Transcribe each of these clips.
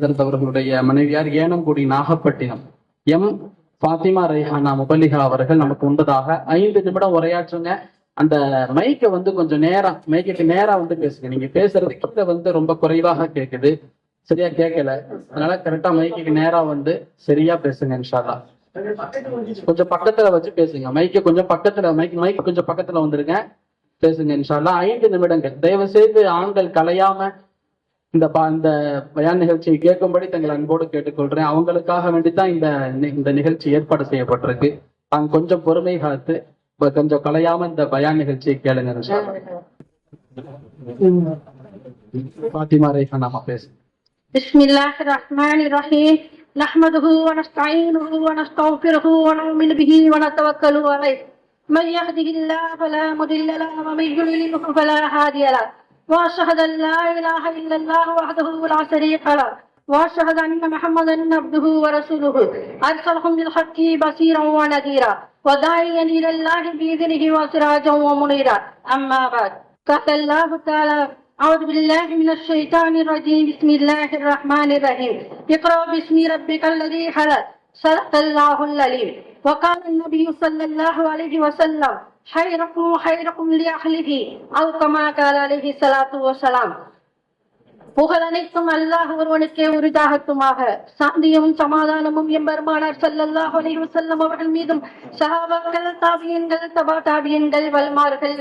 அவர்களுடைய மனைவியார் ஏனங்குடி நாகப்பட்டினம். எம். பாத்திமா ரெய்ஹானா முபலிகா அவர்கள் நமக்கு உண்டதாக. ஐந்து நிமிடம் உரையாற்றுங்க. அந்த மைக்கை வந்து கொஞ்சம் நேரா மைக்கு நேரா வந்து பேசுங்க. நீங்க பேசுறது கீழே வந்து ரொம்ப குறைவாக கேக்குது. சரியா கேட்கல அதனால கரெக்டா மைக்கு நேரா வந்து சரியா பேசுங்க இன்ஷால்லா. கொஞ்சம் பக்கத்துல வச்சு பேசுங்க. மைக்கு கொஞ்சம் பக்கத்துல மைக் மைக் கொஞ்சம் பக்கத்துல வந்துருங்க. பேசுங்க இன்ஷால்லா. ஐந்து நிமிடங்கள். தயவு செய்து ஆண்கள் கலையாம இந்த பா- இந்த பயான் நிகழ்ச்சியை கேட்கும்படி தங்கள் அன்போடு கேட்டுக்கொள்றேன் அவங்களுக்காக வேண்டித்தான் இந்த நி- இந்த நிகழ்ச்சி ஏற்பாடு செய்யப்பட்டிருக்கு அவங்க கொஞ்சம் பொறுமை காத்து ப- கொஞ்சம் கலையாம இந்த பயான் நிகழ்ச்சியை கேளுங்க இன்ஷா அல்லாஹ். ஃபாத்திமா ரேஹானா பேசு بسم الله الرحمن الرحيم نحمده ونستعينه ونستغفره ونؤمن به ونتوكل عليه من يهده الله فلا مضل له ومن يضلله فلا هادي له وأشهد أن لا إله إلا الله وحده لا شريك له. وأشهد أن محمدا عبده ورسوله. أرسله بالحق بصيرا ونذيرا. وداعيا إلى الله بإذنه وسراجا ومنيرا. أما بعد قال الله تعالى أعوذ بالله من الشيطان الرجيم. بسم الله الرحمن الرحيم. اقرأ باسم ربك الذي خلق. صدق الله العليم وقال النبي صلى الله عليه وسلم خيركم خيركم لأهله أو كما قال عليه الصلاة والسلام புகழ் அனைத்தும் அல்லாஹ் ஒருவனுக்கே உரிதாகட்டுமாக சாந்தியும் சமாதானமும் எம்பெருமானார் ஸல்லல்லாஹு அலைஹி வஸல்லம் அவர்கள் மீதும் சஹாபாக்கள் தாபியன்கள் தபா தாபியன்கள் வல்மார்கள்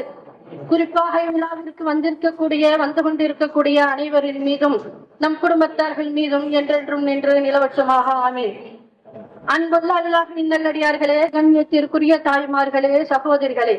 குறிப்பாக விழாவிற்கு வந்திருக்கக்கூடிய வந்து கொண்டிருக்கக்கூடிய அனைவரின் மீதும் நம் குடும்பத்தார்கள் மீதும் என்றென்றும் நின்று நிலவற்றமாக ஆமீன் அன்புள்ள அல்லாஹ்வின் நல்லடியார்களே கண்ணியத்திற்குரிய தாய்மார்களே சகோதரிகளே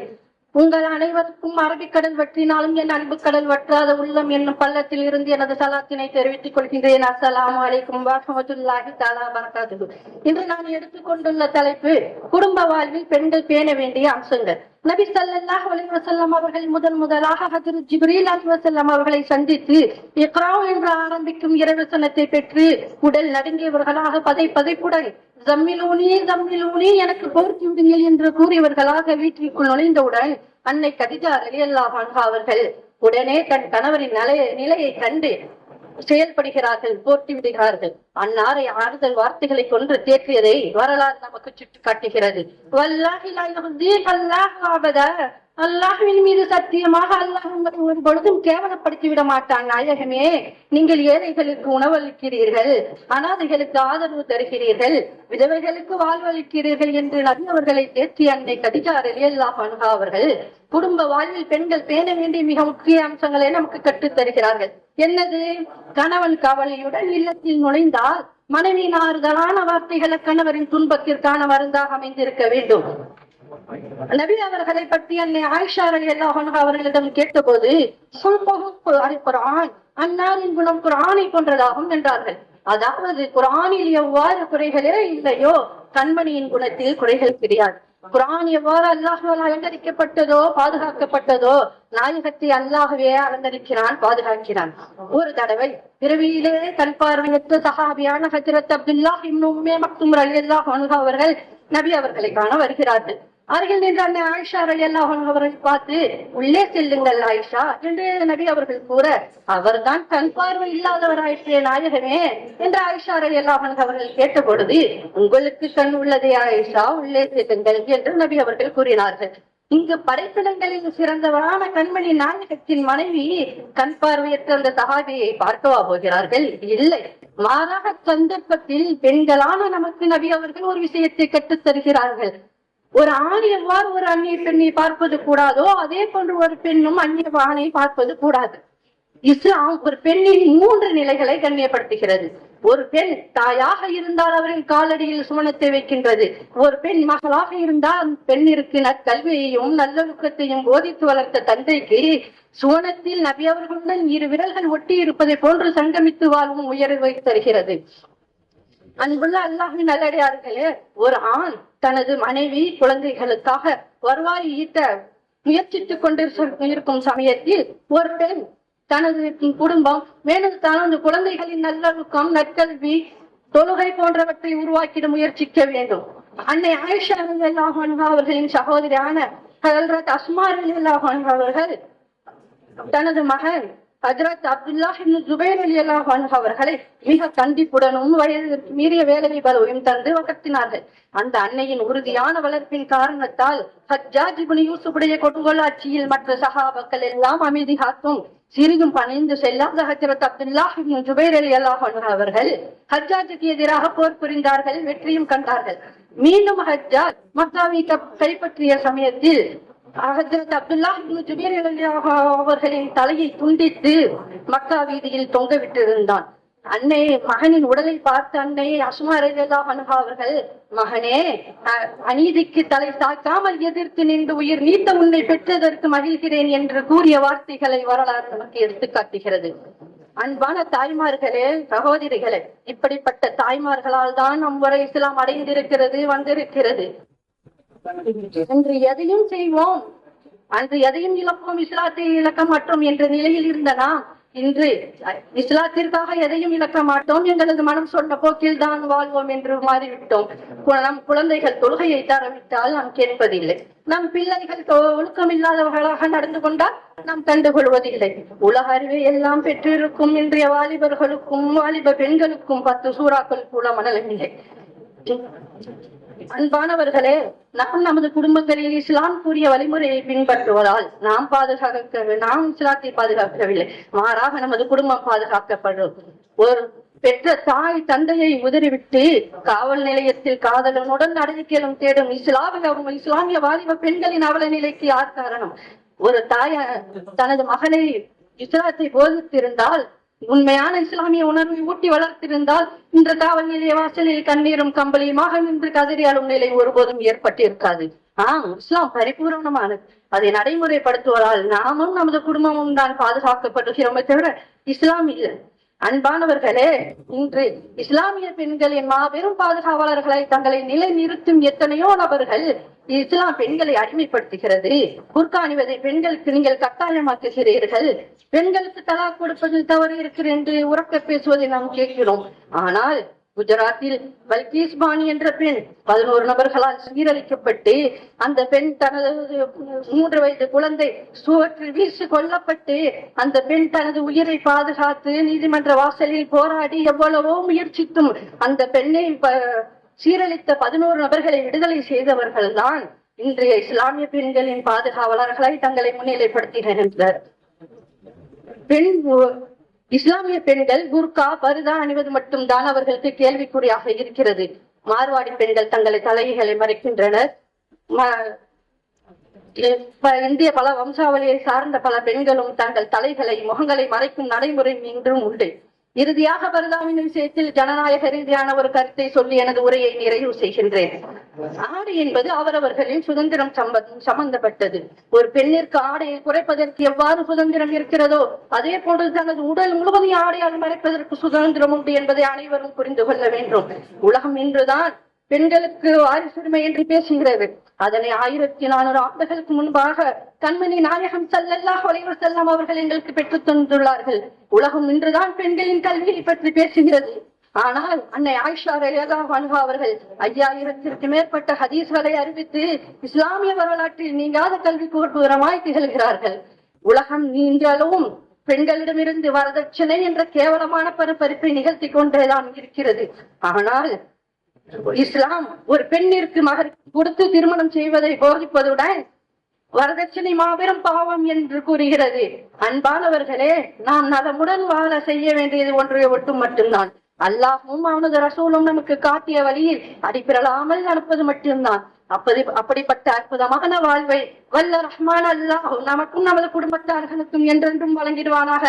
உங்கள் அனைவருக்கும் அரபிக்கடல் வற்றினாலும் என் அன்பு கடல் வற்றாத உள்ளம் என்னும் பள்ளத்தில் இருந்து எனது சலாத்தினை தெரிவித்துக் கொள்கின்றேன். அஸ்ஸலாமு அலைக்கும் வாசமத்துல்லாஹி தாலா பரகாது இன்று நான் எடுத்துக்கொண்டுள்ள தலைப்பு குடும்ப வாழ்வில் பெண்கள் பேண வேண்டிய அம்சங்கள். நபி சல்லாஹ் அலைஹி அவர்கள் முதன் முதலாக ஹஜ்ரத் ஜிப்ரீல் அலைஹி அவர்களை சந்தித்து இக்ரா என்று ஆரம்பிக்கும் இறைவசனத்தை பெற்று உடல் நடுங்கியவர்களாக பதை பதைப்புடன் ஜம்மிலூனி ஜம்மிலூனி எனக்கு போர்த்தி விடுங்கள் என்று கூறியவர்களாக வீட்டிற்குள் நுழைந்தவுடன் அன்னை கதிஜா அலி அல்லாஹ் அவர்கள் உடனே தன் கணவரின் நிலைய நிலையை கண்டு செயல்படுகிறார்கள் போட்டி விடுகிறார்கள். அன்னாரை ஆறுதல் வார்த்தைகளை கொன்று தேற்றியதை வரலாறு நமக்கு சுட்டி காட்டுகிறது. வல்லாஹி அல்லாஹ் மீது சத்தியமாக அல்லாஹ் உங்களை ஒரு பொழுதும் கேவலப்படுத்தி விட மாட்டான் நாயகமே. நீங்கள் ஏழைகளுக்கு உணவளிக்கிறீர்கள் அனாதைகளுக்கு ஆதரவு தருகிறீர்கள் விதவைகளுக்கு வாழ்வளிக்கிறீர்கள் என்று நபி அவர்களை தேற்றி அன்னை கதிஜா ரலியல்லாஹு அன்ஹா அவர்கள் குடும்ப வாழ்வில் பெண்கள் பேண வேண்டிய மிக முக்கிய அம்சங்களை நமக்கு கற்றுத் தருகிறார்கள். என்னது? கணவன் கவலையுடன் இல்லத்தில் நுழைந்தால் மனைவியின் ஆறுதலான வார்த்தைகளை கணவரின் துன்பத்திற்கான மருந்தாக அமைந்திருக்க வேண்டும். நபி அவர்களை பற்றி அன்னை ஆயிஷா அலி அல்லாஹ் அவர்களிடம் கேட்டபோது சொல்பகும் குர்ஆன் அன்னாரின் குணம் குரானை போன்றதாகும் என்றார்கள். அதாவது குரானில் எவ்வாறு குறைகளே இல்லையோ கண்மணியின் குணத்தில் குறைகள் கிடையாது. குரான் எவ்வாறு அல்லாஹுவால் அலங்கரிக்கப்பட்டதோ பாதுகாக்கப்பட்டதோ நாயகத்தை அல்லாஹுவே அலங்கரிக்கிறான் பாதுகாக்கிறான். ஒரு தடவை பிறவியிலே கண் பார்வையற்ற சஹாபியான ஹஜரத் அப்துல்லாஹ் இன்னுமே மக்தும் ரலியல்லாஹு அல்லாஹ் அவர்கள் நபி அவர்களை காண வருகிறார்கள். அருகில் நின்ற அன்னை ஆயிஷா ரலியல்லாஹு அன்ஹா பார்த்து உள்ளே செல்லுங்கள் ஆயிஷா. என்று நபி அவர்கள் கூற அவர்தான் கண் பார்வை இல்லாதவராயிற்றே நாயகமே என்று ஆயிஷா ரலியல்லாஹு அவர்கள் கேட்ட பொழுது உங்களுக்கு கண் உள்ளதே ஆயிஷா உள்ளே செல்லுங்கள் என்று நபி அவர்கள் கூறினார்கள். இங்கு படைப்பிடங்களில் சிறந்தவரான கண்மணி நாயகத்தின் மனைவி கண் பார்வையற்ற அந்த சகாபியை பார்க்கவா போகிறார்கள்? இல்லை. மாறாக சந்தர்ப்பத்தில் பெண்களான நமக்கு நபி அவர்கள் ஒரு விஷயத்தை கற்றுத் தருகிறார்கள் ஒரு ஆண் எவ்வாறு ஒரு அந்நிய பெண்ணை பார்ப்பது கூடாதோ அதே போன்று ஒரு பெண்ணும் அந்நிய ஆணை பார்ப்பது கூடாது. இஸ்லாம் ஒரு பெண்ணின் மூன்று நிலைகளை கண்ணியப்படுத்துகிறது. ஒரு பெண் தாயாக இருந்தால் அவரின் காலடியில் சுமணத்தை வைக்கின்றது. ஒரு பெண் மகளாக இருந்தால் அந்த பெண்ணிற்கு நற்கல்வியையும் நல்லொழுக்கத்தையும் போதித்து வளர்த்த தந்தைக்கு சுவனத்தில் நபி அவர்களுடன் இரு விரல்கள் ஒட்டி இருப்பதை போன்று சங்கமித்து வாழ்வும் உயர்வை தருகிறது. அன்புள்ள அல்லாஹின் நல்லடையார்களே ஒரு ஆண் தனது மனைவி குழந்தைகளுக்காக வருவாய் ஈட்ட முயற்சித்துக் கொண்டிருக்கும் சமயத்தில் ஒரு பெண் தனது குடும்பம் மேலும் தனது குழந்தைகளின் நல்லொழுக்கம் நற்கல்வி தொழுகை போன்றவற்றை உருவாக்கிட முயற்சிக்க வேண்டும். அன்னை ஆயிஷா ரலியல்லாஹு அவர்களின் சகோதரியான ஹஜரத் அஸ்மா அவர்கள் தனது மகன் ஹஜரத் அப்துல்லா இப்னு ஜுபைர் ரலியல்லாஹு அவர்களை மிக கண்டிப்புடனும் வயது மீறிய வேலை பலவையும் தந்து வளர்த்தினார்கள் அந்த அன்னையின் உறுதியான வளர்ப்பின் காரணத்தால் ஹஜ்ஜாஜ் இப்னு யூசுஃபுடைய கொடுங்கோலாட்சியில் மற்ற சஹாபாக்கள் எல்லாம் அமைதி காத்தும் சிறிதும் பணிந்து செல்லாத ஹஜரத் அப்துல்லா இப்னு ஜுபைர் அல்லாஹ் அவர்கள் ஹஜ்ஜாஜுக்கு எதிராக போர் புரிந்தார்கள் வெற்றியும் கண்டார்கள். மீண்டும் ஹஜ்ஜாஜ் மக்காவை கைப்பற்றிய சமயத்தில் ஹஜரத் அப்துல்லா அவர்களின் தலையை துண்டித்து மக்கா வீதியில் தொங்க விட்டிருந்தான். அன்னை மகனின் உடலை பார்த்த அன்னையை அசுமா ரலியல்லாஹு அன்ஹா அவர்கள் மகனே அநீதிக்கு தலை தாக்காமல் எதிர்த்து நின்று உயிர் நீத்த உன்னை பெற்றதற்கு மகிழ்கிறேன் என்று கூறிய வார்த்தைகளை வரலாறு நமக்கு எடுத்து காட்டுகிறது. அன்பான தாய்மார்களே சகோதரிகளே இப்படிப்பட்ட தாய்மார்களால் தான் நம் வரை இஸ்லாம் அடைந்திருக்கிறது வந்திருக்கிறது. அன்று எதையும் செய்வோம். அன்று எதையும் இழப்போம். இஸ்லாத்தை இழக்க மாட்டோம் என்ற நிலையில் இருந்தனா இன்று இஸ்லாத்திற்காக எதையும் இழக்க மாட்டோம். எங்களது மனம் சொன்ன போக்கில் தான் வாழ்வோம் என்று மாறிவிட்டோம். நம் குழந்தைகள் தொழுகையை தரவிட்டால் நாம் கேட்பதில்லை. நம் பிள்ளைகள் தொ- ஒழுக்கமில்லாதவர்களாக நடந்து கொண்டால் நாம் கண்டுகொள்வதில்லை உலக அறிவை எல்லாம் பெற்றிருக்கும். இன்றைய வாலிபர்களுக்கும் வாலிப பெண்களுக்கும் பத்து சூறாக்கள் கூட மனதில்லை அன்பானவர்களே நாம் நமது குடும்பங்களில் இஸ்லாம் கூறிய வழிமுறையை பின்பற்றுவதால் நாம் பாதுகாக்க நாம் இஸ்லாத்தை பாதுகாக்கவில்லை. மாறாக நமது குடும்பம் பாதுகாக்கப்படும். ஒரு பெற்ற தாய் தந்தையை உதறிவிட்டு காவல் நிலையத்தில் காதலனுடன் நடக்கையிலும் தேடும் இஸ்லாமிய இஸ்லாமிய வாலிப பெண்களின் அவல நிலைக்கு யார் காரணம்? ஒரு தாய் தனது மகனை இஸ்லாத்தை போதித்திருந்தால் உண்மையான இஸ்லாமிய உணர்வை ஊட்டி வளர்த்திருந்தால் இன்று காவல் நிலைய வாசலில் கண்ணீரும் கம்பளியுமாக நின்று கதறியாலும் நிலை ஒருபோதும் ஏற்பட்டிருக்காது. ஆஹ் இஸ்லாம் பரிபூரணமானது. அதை நடைமுறைப்படுத்துவதால் நாமும் நமது குடும்பமும் தான் பாதுகாக்கப்படுகிறோமே தவிர இஸ்லாம் இல்லை. அன்பானவர்களே இன்று இஸ்லாமிய பெண்களின் மாபெரும் பாதுகாவலர்களை தங்களை நிலை நிறுத்தும் எத்தனையோ நபர்கள் இஸ்லாம் பெண்களை அடிமைப்படுத்துகிறது. குர்கா அணிவதை பெண்களுக்கு நீங்கள் கட்டாயமாக்குகிறீர்கள். பெண்களுக்கு தலா கொடுப்பதில் தவறு இருக்கிறது என்று உறக்க பேசுவதை நாம் கேட்கிறோம். ஆனால் குஜராத்தில் பல்கீஸ்பானி என்ற பெண் பதினோரு நபர்களால் சீரழிக்கப்பட்டு அந்த பெண் தனது மூன்று வயது குழந்தை சுவற்றில் வீசி கொல்லப்பட்டு அந்த பெண் தனது உயிரை பாதுகாத்து நீதிமன்ற வாசலில் போராடி எவ்வளவோ முயற்சித்தும் அந்த பெண்ணை ப- சீரழித்த பதினோரு நபர்களை விடுதலை செய்தவர்கள் தான் இன்றைய இஸ்லாமிய பெண்களின் பாதுகாவலர்களை தங்களை முன்னிலைப்படுத்துகின்றனர். பெண் இஸ்லாமிய பெண்கள் குர்கா பருதா அணிவது மட்டும்தான் அவர்களுக்கு கேள்விக்குறியாக இருக்கிறது. மார்வாடி பெண்கள் தங்களை தலைகளை மறைக்கின்றனர். ம- இந்திய பல வம்சாவளியை சார்ந்த பல பெண்களும் தங்கள் தலைகளை முகங்களை மறைக்கும் நடைமுறை இன்றும் உண்டு. இறுதியாக பரதாவின் விஷயத்தில் ஜனநாயக ரீதியான ஒரு கருத்தை சொல்லி எனது உரையை நிறைவு செய்கின்றேன். ஆடை என்பது அவரவர்களின் சுதந்திரம் சம்பந்தப்பட்டது. ஒரு பெண்ணிற்கு ஆடையை குறைப்பதற்கு எவ்வாறு சுதந்திரம் இருக்கிறதோ அதே போன்று தனது உடல் முழுவதும் ஆடையால் மறைப்பதற்கு சுதந்திரம் உண்டு என்பதை அனைவரும் புரிந்து கொள்ள வேண்டும். உலகம் இன்றுதான் பெண்களுக்கு வாரிசுரிமை என்று பேசுகிறது. அதனை ஆயிரத்தி நானூறு ஆண்டுகளுக்கு முன்பாக கண்மணி நாயகம் ஸல்லல்லாஹு அலைஹி செல்லம் அவர்கள் எங்களுக்கு பெற்றுத் தந்துள்ளார்கள். உலகம் இன்றுதான் பெண்களின் கல்வியை பற்றி பேசுகிறது. ஆனால் அன்னை ஆயிஷா ரலியல்லாஹு அன்ஹா அவர்கள் ஐயாயிரத்திற்கு மேற்பட்ட ஹதீஸ்களை அறிவித்து இஸ்லாமிய வரலாற்றில் நீங்காத கல்வி கூர்ப்புகிறமாய் திகழ்கிறார்கள். உலகம் நீண்டளவும் பெண்களிடமிருந்து வரதட்சணை என்ற கேவலமான பருப்பரிப்பை நிகழ்த்தி கொண்டேதான் இருக்கிறது. ஆனால் இஸ்லாம் ஒரு பெண்ணிற்கு மகர் கொடுத்து திருமணம் செய்வதை போதிப்பதுடன் வரதட்சணை மாபெரும் பாவம் என்று கூறுகிறது. அன்பானவர்களே நாம் நலமுடன் வாழ செய்ய வேண்டியது ஒன்றை ஒட்டும் மட்டும்தான். அல்லாஹும் அவனது ரசூலும் நமக்கு காட்டிய வழியில் அடிப்பிரலாமல் நடப்பது மட்டும்தான். அப்படி அப்படிப்பட்ட அற்புதமான வாழ்வை வல்ல ரஹ்மான் அல்லாஹ் நமக்கும் நமது குடும்பத்தார்களுக்கும் என்றென்றும் வழங்கிடுவானாக.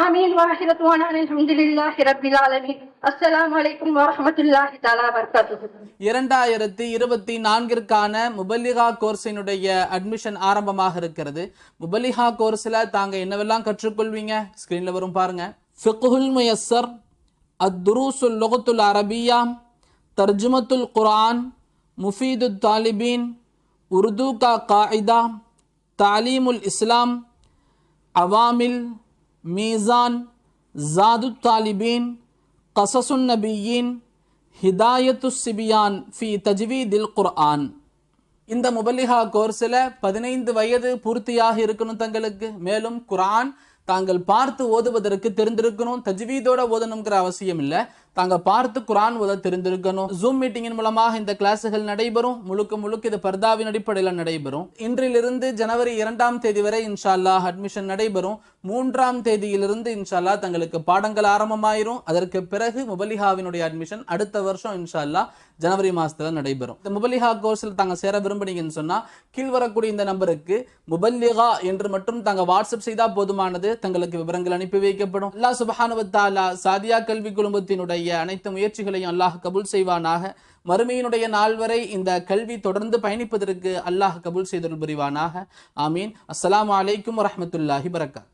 ஆமீன் வாஹிரத்துவான அல்ஹம்துலில்லாஹி ரப்பில் ஆலமீன். அஸ்ஸலாமு அலைக்கும் வரஹ்மத்துல்லாஹி தஆலா வபரகாத்துஹு இரண்டாயிரத்தி இருபத்தி நான்கிற்கான முபல்லிகா கோர்ஸினுடைய அட்மிஷன் ஆரம்பமாக இருக்கிறது. முபல்லிகா கோர்ஸில் தாங்க என்னவெல்லாம் கற்றுக்கொள்வீங்க? ஸ்க்ரீனில் வரும் பாருங்க. ஃபிக்ஹுல் முயஸ்ஸர் அத்துரூசுல் லுகத்துல் அரபியா தர்ஜுமத்துல் குர்ஆன் முஃபீது தாலிபீன் உருது கா காயிதா தாலீமுல் இஸ்லாம் அவாமில் மீசான் ஜாது தாலிபீன் கசசுன் நபியின் ஹிதாயத்து சிபியான் ஃபி தஜ்வீதில் குர்ஆன். இந்த முபல்லிஹா கோர்ஸில் பதினைந்து வயது பூர்த்தியாக இருக்கணும் தங்களுக்கு. மேலும் குரான் தாங்கள் பார்த்து ஓதுவதற்கு தெரிந்திருக்கணும். தஜ்வீதோட ஓதணுங்கிற அவசியம் இல்லை. தாங்க பார்த்து குரான் ஓத தெரிந்திருக்கணும். ஜூம் மீட்டிங்கின் மூலமாக இந்த கிளாஸுகள் நடைபெறும். முழுக்க முழுக்க இது பர்தாவின் அடிப்படையில் நடைபெறும். இன்றிலிருந்து ஜனவரி இரண்டாம் தேதி வரை இன்ஷால்லா அட்மிஷன் நடைபெறும். மூன்றாம் தேதியிலிருந்து இன்ஷால்லா தங்களுக்கு பாடங்கள் ஆரம்பமாயிரும். அதற்கு பிறகு முபலிஹாவினுடைய அட்மிஷன் அடுத்த வருஷம் இன்ஷா ஜனவரி மாதத்தில் நடைபெறும். இந்த முபலிஹா கோர்ஸில் தாங்க சேர விரும்புனீங்கன்னு சொன்னால் கீழ் வரக்கூடிய இந்த நம்பருக்கு முபல்லிகா என்று மட்டும் தாங்க வாட்ஸ்அப் செய்தால் போதுமானது. தங்களுக்கு விவரங்கள் அனுப்பி வைக்கப்படும். அல்லா சுபஹானுவத்தாலா சாதியா கல்வி குழுமத்தினுடைய அனைத்து முயற்சிகளையும் அல்லாஹ் கபுல் செய்வானாக. மறுமையினுடைய நாள் வரை இந்த கல்வி தொடர்ந்து பயணிப்பதற்கு அல்லாஹ் கபுல் செய்தல் புரிவானாக. ஆமீன். அஸ்லாம் வலைக்கம் வரமத்துல்லாஹி வரகாத்